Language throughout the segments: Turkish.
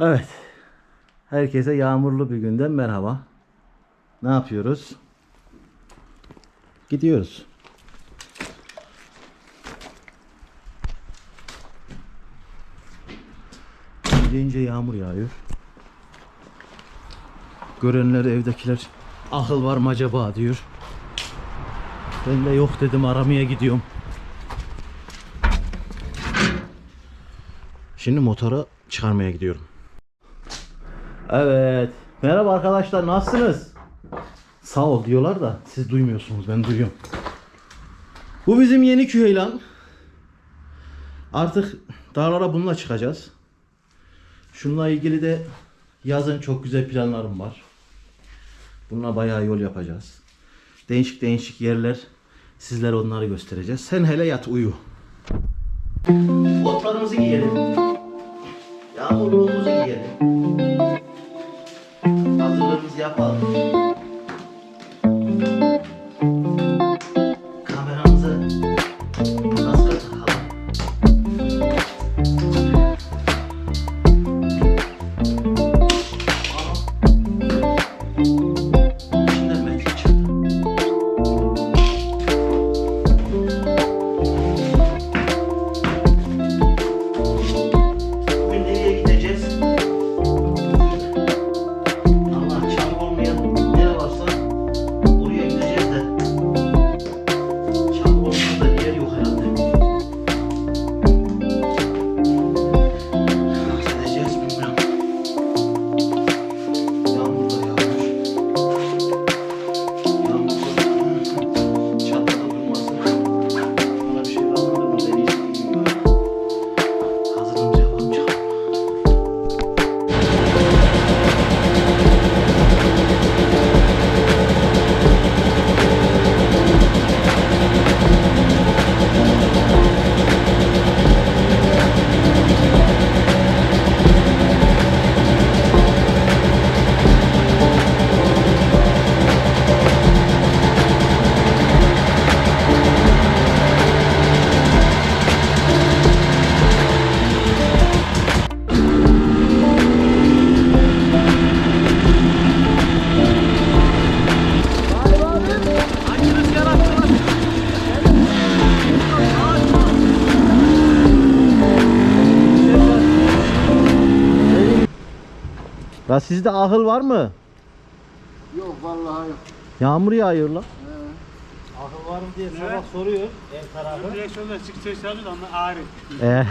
Evet. Herkese yağmurlu bir günden merhaba. Ne yapıyoruz? Gidiyoruz. Deyince yağmur yağıyor. Görenler evdekiler akıl var mı acaba diyor. Ben de yok dedim aramaya gidiyorum. Şimdi motora çıkarmaya gidiyorum. Evet. Merhaba arkadaşlar nasılsınız? Sağ ol diyorlar da siz duymuyorsunuz ben duyuyorum. Bu bizim yeni küheylan. Artık dağlara bununla çıkacağız. Şununla ilgili de yazın çok güzel planlarım var. Bununla bayağı yol yapacağız. Değişik değişik yerler sizlere onları göstereceğiz. Sen hele yat uyu. Botlarımızı giyelim. Yağmurluğumuzu giyelim. 어? Ya sizde ahıl var mı? Yok vallahi yok. Yağmur yağıyor lan. Akıl var mı diye sabah soruyor ev tarafı. Direksiyonda çıkacak çalıyor da onlar ağrı. Ee,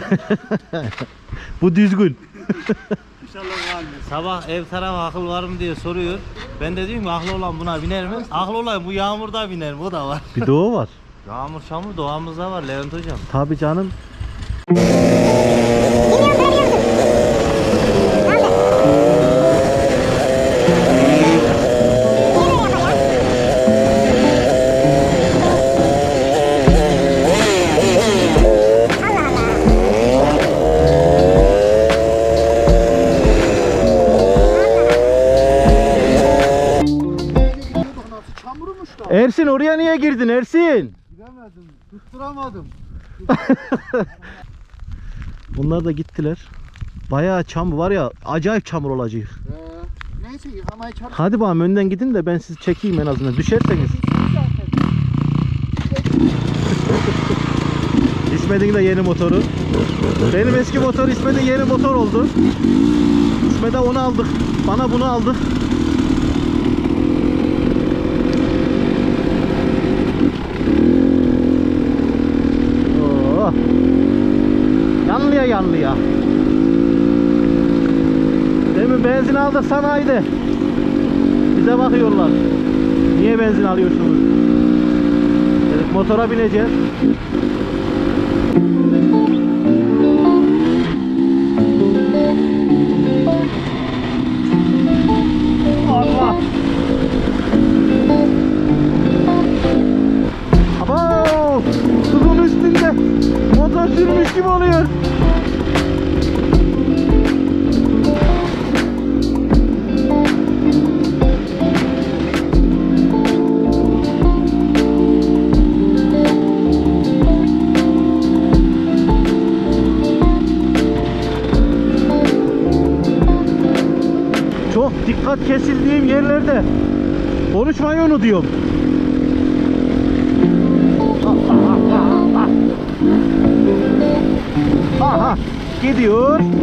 Bu düzgün. İnşallah vardır. Sabah ev tarafı akıl var mı diye soruyor. Ben de diyorum ki aklı olan buna biner mi? Aklı olan bu yağmurda biner mi? O da var. Bir de o var. Yağmur çamur doğamızda var Levent hocam. Tabi canım. Ersin oraya niye girdin Ersin? Gidemedim. Tutturamadım. Bunlar da gittiler. Bayağı çamur var ya acayip çamur olacak. Ee, neyse yıkamaya çalıştık Hadi bakalım önden gidin de ben sizi çekeyim en azından. Düşerseniz. İsmet'in de yeni motoru. Benim eski motor İsmet'in yeni motor oldu. İsmet'e onu aldık. Bana bunu aldık. Aldık sanayide. Bize bakıyorlar. Niye benzin alıyorsunuz? Dedik motora bineceğiz. Kesildiğim yerlerde konuşmayı unutuyorum. Aha gidiyor. Gidiyor.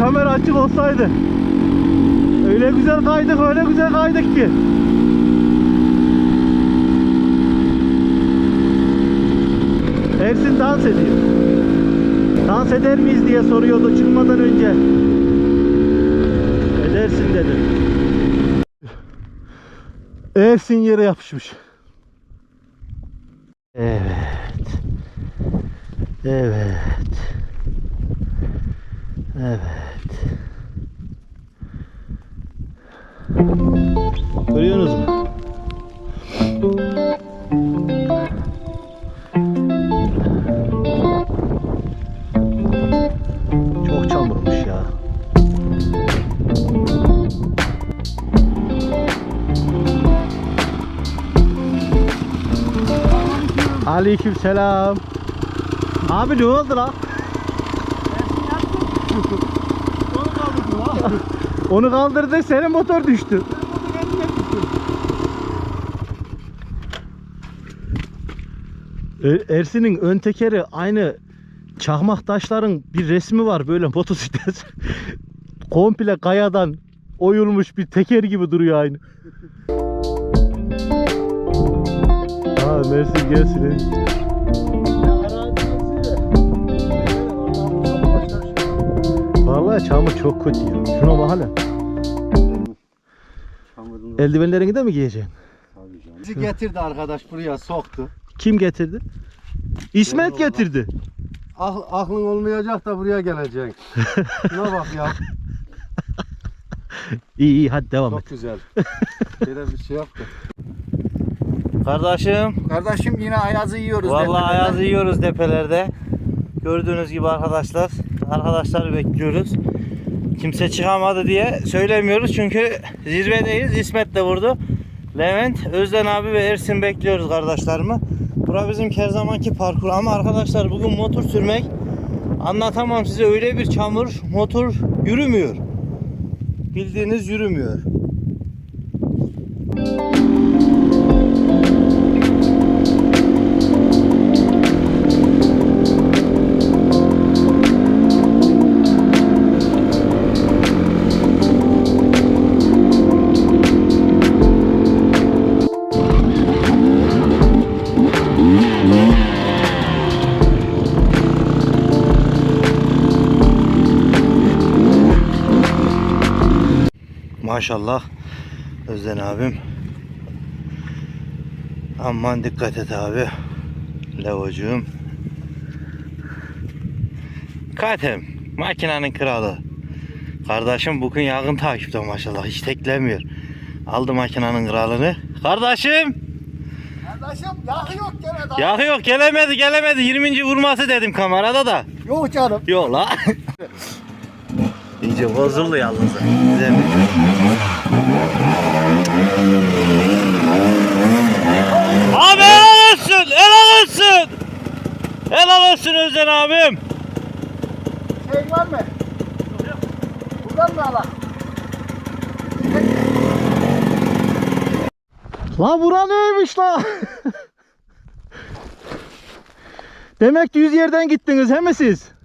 Kamera açık olsaydı. Öyle güzel kaydık, öyle güzel kaydık ki. Ersin dans ediyor. Dans eder miyiz diye soruyordu çıkmadan önce. Edersin dedi. Ersin yere yapışmış. Evet. Evet. Evet. Görüyorsunuz mu? Çok çamurmuş ya. Aleyküm selam. Abi ne oldu lan? Onu kaldırdı senin motor düştü. Er- Ersin'in ön tekeri aynı çakmak taşların bir resmi var böyle motosiklet. Komple kayadan oyulmuş bir teker gibi duruyor aynı. Ha Mersin gelsin. Vallahi çamur çok kötü ya. Şuna bak hele. Eldivenlerini de mi giyeceksin? Bizi getirdi arkadaş buraya soktu. Kim getirdi? İsmet getirdi. Ah, aklın olmayacak da buraya geleceksin. Şuna bak ya. İyi iyi hadi devam et. Çok güzel. Böyle bir şey yaptı. Kardeşim Kardeşim yine ayazı yiyoruz. vallahi tepelerde. ayazı yiyoruz depelerde. Gördüğünüz gibi arkadaşlar. Arkadaşları bekliyoruz. Kimse çıkamadı diye söylemiyoruz çünkü zirvedeyiz. İsmet de vurdu. Levent, Özden abi ve Ersin bekliyoruz kardeşlerimi. Bura bizim her zamanki parkur ama arkadaşlar bugün motor sürmek anlatamam size öyle bir çamur motor yürümüyor. Bildiğiniz yürümüyor. Maşallah. Özden abim. Aman dikkat et abi. Levocuğum. Katem. Makinenin kralı. Kardeşim bugün yakın takipte maşallah. Hiç teklemiyor. Aldı makinenin kralını. Kardeşim. Kardeşim yağı yok gene daha. Yok gelemedi gelemedi. 20. vurması dedim kamerada da. Yok canım. Yok la. İyice bozuldu yalnız. Güzel? Abi helal olsun, helal olsun. Helal olsun Özden abim. Şey var mı? Buradan mı ala? La bura neymiş la? Demek düz yerden gittiniz he mi siz?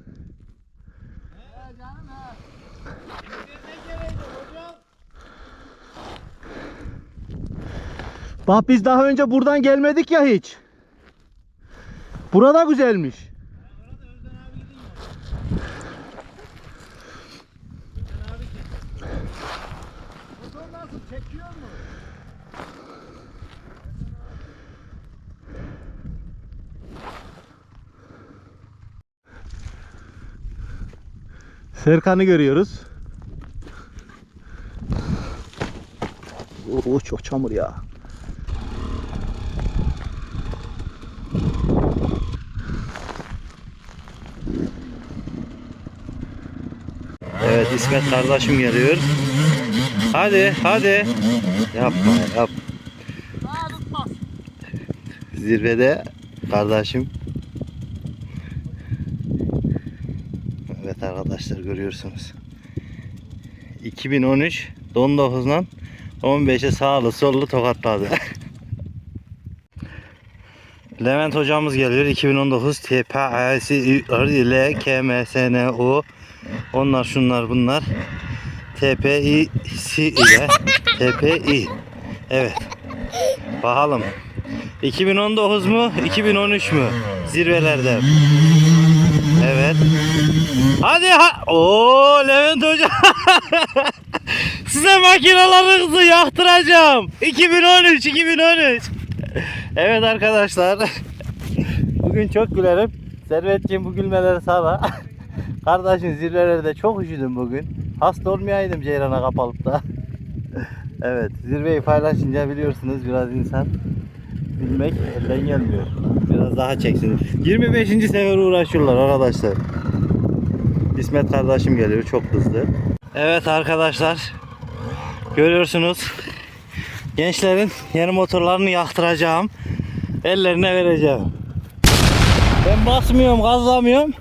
Bak biz daha önce buradan gelmedik ya hiç. Burada güzelmiş. Serkan'ı görüyoruz. Oo çok çamur ya. Evet İsmet kardeşim geliyor. Hadi hadi. Yapma yap. Zirvede kardeşim. Evet arkadaşlar görüyorsunuz. 2013 19'dan 15'e sağlı sollu tokatladı. Levent hocamız geliyor 2019 TPASI ile KMSNO onlar şunlar bunlar. TPI ile TPI evet. Bakalım. 2019 mu 2013 mü? Zirvelerde. Evet. Hadi ha Oo Levent hoca. Size makinalarınızı yaktıracağım. 2013 2013 evet arkadaşlar. Bugün çok gülerim. Servetciğim bu gülmeleri sana Kardeşim zirvelerde çok üşüdüm bugün. Hasta olmayaydım Ceyran'a kapalıp da. evet zirveyi paylaşınca biliyorsunuz biraz insan bilmek elden gelmiyor. Biraz daha çeksin. 25. sefer uğraşıyorlar arkadaşlar. İsmet kardeşim geliyor çok hızlı. Evet arkadaşlar görüyorsunuz gençlerin yeni motorlarını yaktıracağım. Ellerine vereceğim. Ben basmıyorum gazlamıyorum.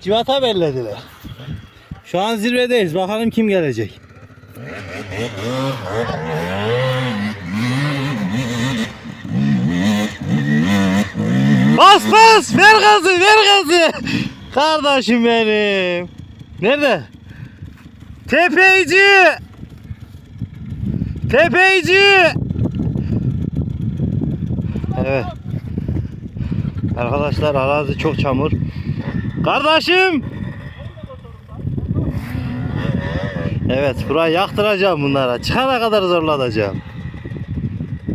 Civata bellediler. Şu an zirvedeyiz. Bakalım kim gelecek. Bas bas! Ver gazı! Ver gazı! Kardeşim benim. Nerede? Tepeyci! Tepeyci! Evet. Arkadaşlar arazi çok çamur. Kardeşim! Evet burayı yaktıracağım bunlara. Çıkana kadar zorlatacağım.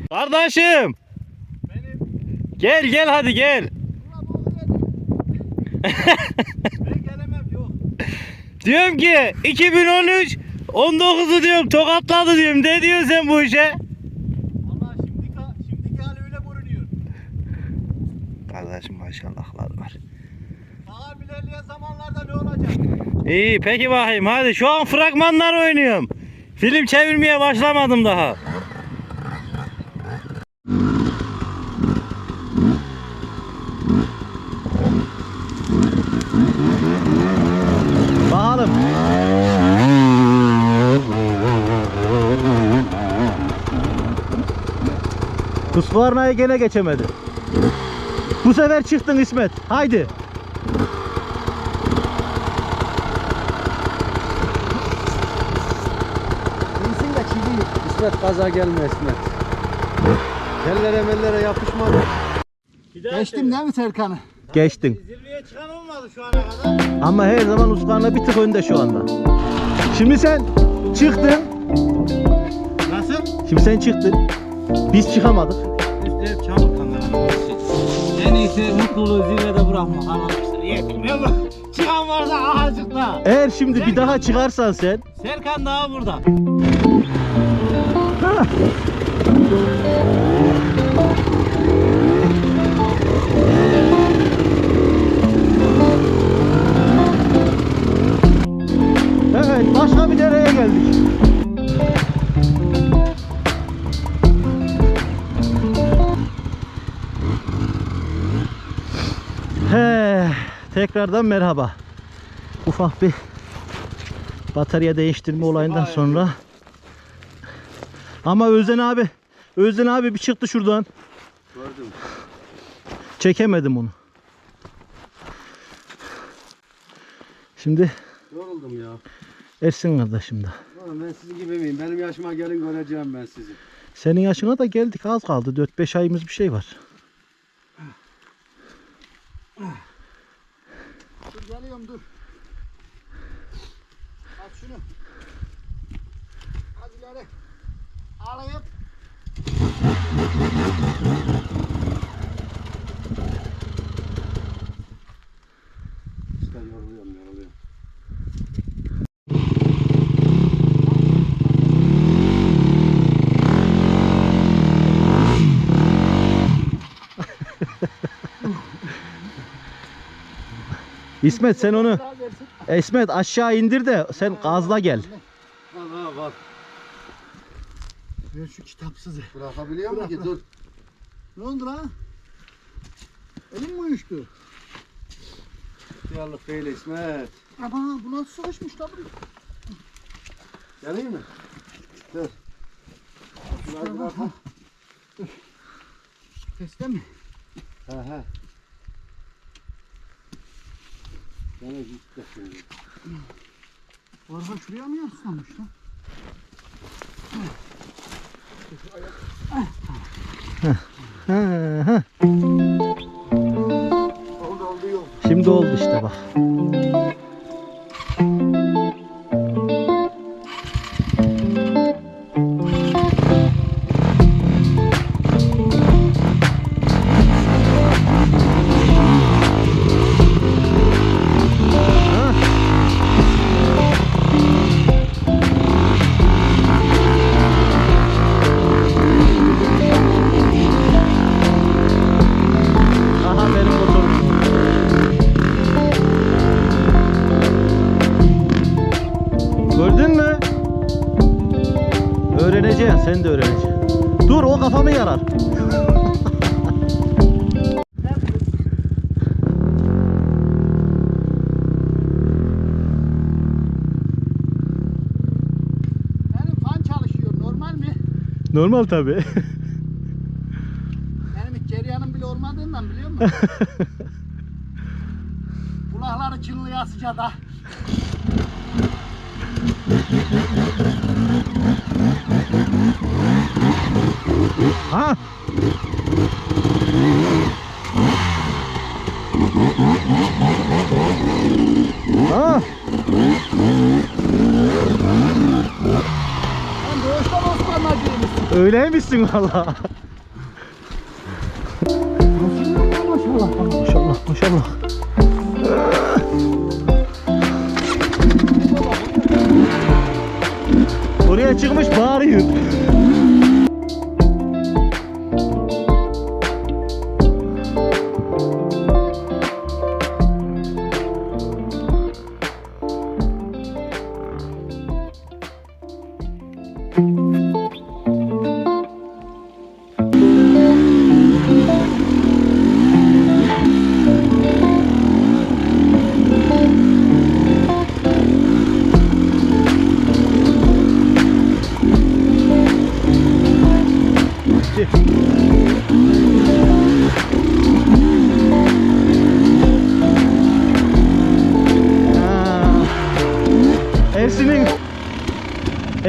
Kardeşim! Gel gel hadi gel. Ben gelemem yok. Diyorum ki 2013 19'u diyorum tokatladı diyorum. Ne diyorsun sen bu işe? Valla şimdiki, şimdiki hali öyle görünüyor. Kardeşim maşallahlar var. Daha ilerleyen zamanlarda ne olacak? İyi peki bakayım hadi şu an fragmanlar oynuyorum. Film çevirmeye başlamadım daha. Bakalım. Husqvarna'ya gene geçemedi. Bu sefer çıktın İsmet. Haydi. İsmet kaza gelme İsmet. Ellere mellere yapışmadı. Geçtim değil mi Serkan'ı? Geçtin. Zirveye çıkan olmadı şu ana kadar. Ama her zaman Husqvarna bir tık önde şu anda. Şimdi sen çıktın. Nasıl? Şimdi sen çıktın. Biz çıkamadık. Üstü hep çamur kanka. En iyisi mutluluğu zirvede bırakmak arkadaşlar. Yetmiyor mu? Çıkan varsa ağacıkta. Eğer şimdi bir daha çıkarsan sen Serkan daha burada. Evet başka bir dereye geldik. He, tekrardan merhaba. Ufak bir batarya değiştirme olayından sonra. Ama Özden abi, Özden abi bir çıktı şuradan. Gördüm. Çekemedim onu. Şimdi Yoruldum ya. Ersin kardeşim de. Oğlum ben sizin gibi miyim? Benim yaşıma gelin göreceğim ben sizi. Senin yaşına da geldik az kaldı. 4-5 ayımız bir şey var. Dur geliyorum dur. Alayım. İşte yoruluyorum yoruluyorum. İsmet sen onu İsmet aşağı indir de sen gazla gel. Ver şu kitapsızı. Bırakabiliyor mu ki? Dur. Ne oldu lan? Elim mi uyuştu? Diyarlık değil İsmet. Ama bu nasıl sıkışmış lan buraya? Geleyim mi? Dur. Şurayı bırak. ha. Teste mi? He he. Gene gitti şimdi. Orhan şuraya mı yansılamış lan? Ha, ha. Oldu oldu yok. Şimdi oldu işte bak. Normal tabi. Benim hiç ceryanım bile olmadığından biliyor musun? Kulakları çınlıyor sıcada. ha? Ha? Sen doğuştan Osmanlıcıymışsın. Öyleymişsin valla.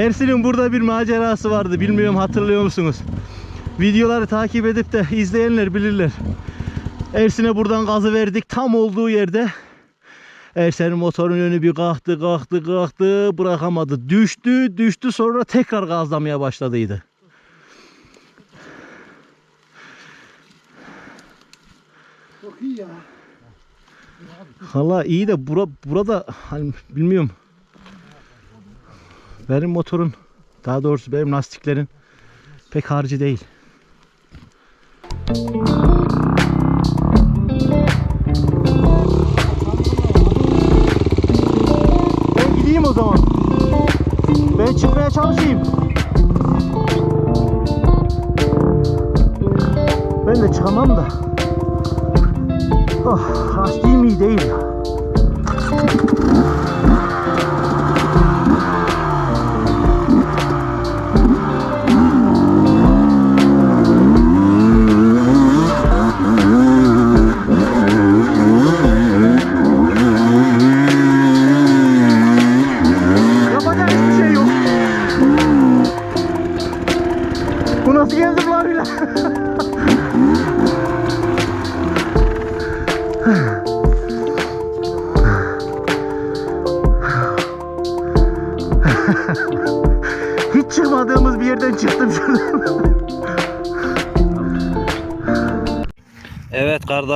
Ersin'in burada bir macerası vardı. Bilmiyorum hatırlıyor musunuz? Videoları takip edip de izleyenler bilirler. Ersin'e buradan gazı verdik. Tam olduğu yerde Ersen'in motorun önü bir kalktı kalktı kalktı bırakamadı. Düştü düştü sonra tekrar gazlamaya başladıydı. Çok iyi ya. Valla iyi de bura, burada hani bilmiyorum. Benim motorun daha doğrusu benim lastiklerin pek harcı değil. Ben gideyim o zaman. Ben çıkmaya çalışayım. Ben de çıkamam da. Oh, lastiğim iyi değil.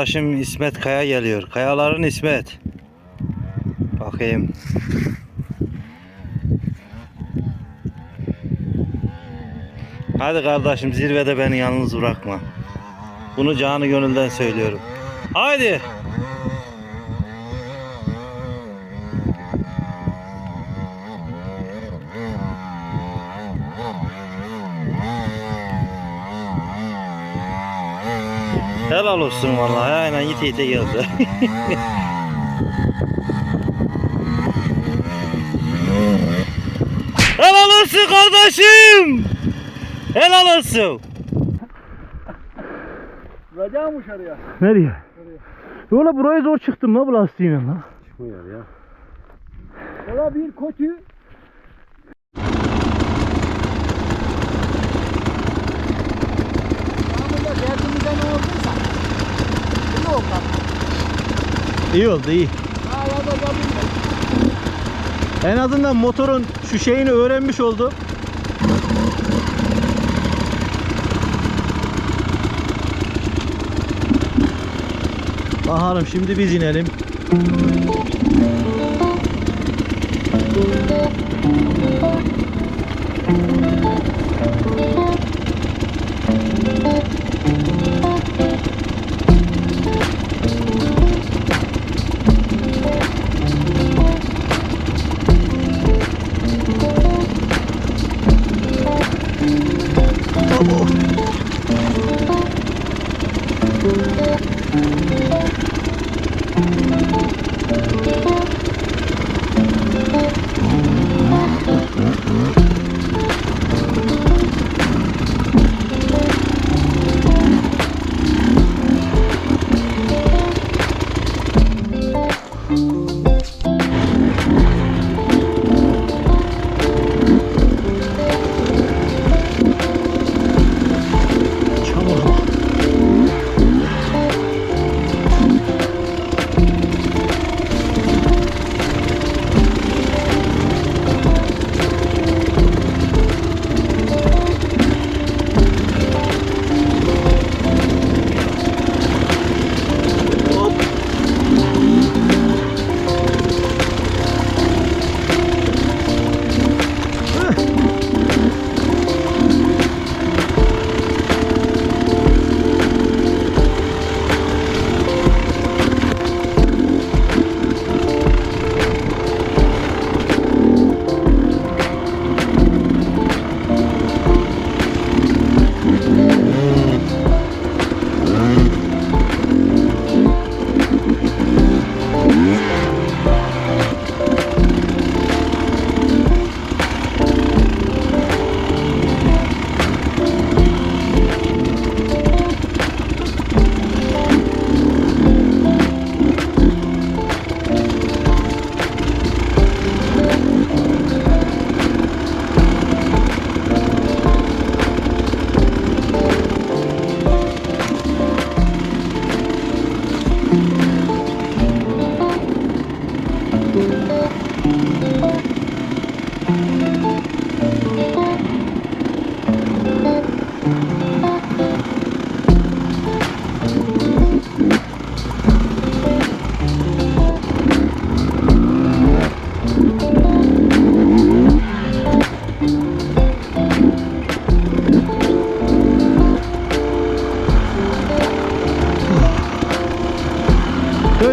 Kardeşim İsmet Kaya geliyor. Kayaların İsmet. Bakayım. Hadi kardeşim zirvede beni yalnız bırakma. Bunu canı gönülden söylüyorum. Haydi. Helal olsun vallahi aynen yite yite geldi. Helal olsun kardeşim. Helal olsun. Vuracağım dışarıya. Nereye? Yola buraya zor çıktım la bu lastiğine la. Ola bir kötü. Yağmurda derdimizden ne olduysa. İyi oldu. İyi da yapayım. En azından motorun şu şeyini öğrenmiş oldu. Bakalım şimdi biz inelim.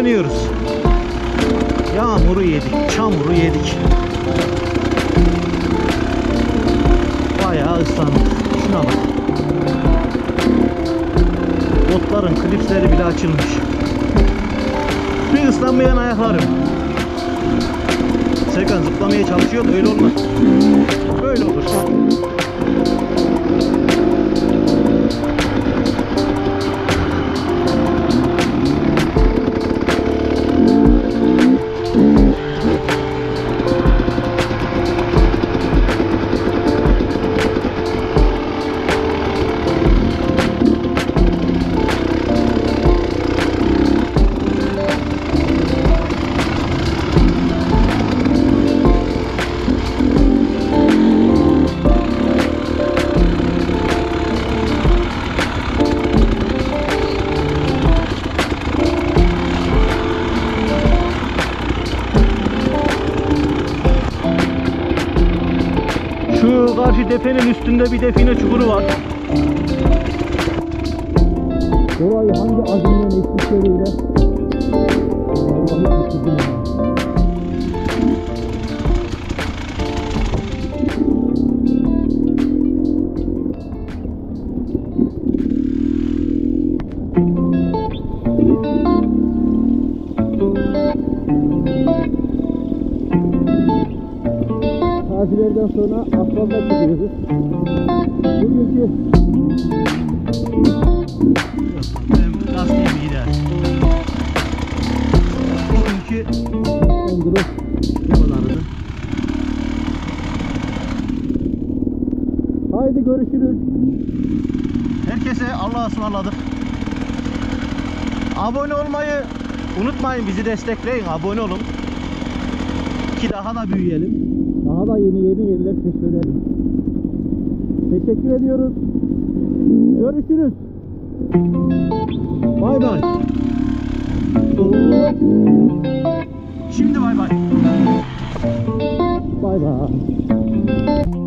Islanıyoruz. Yağmuru yedik, çamuru yedik. Bayağı ıslandık. Şuna bak. Botların klipsleri bile açılmış. Bir ıslanmayan ayaklarım. Serkan zıplamaya çalışıyor da öyle olmaz. Böyle olur. Tepenin üstünde bir define çukuru var. Orayı hangi azimle etkileriyle Bugünkü benim lastiğim gider. Bugünkü. Haydi görüşürüz. Herkese Allah'a ısmarladık. Abone olmayı unutmayın bizi destekleyin abone olun. Ki daha da büyüyelim. Daha da yeni yeni yerler keşfedelim. Teşekkür ediyoruz. Görüşürüz. Bay bay. Şimdi bay bay. Bay bay.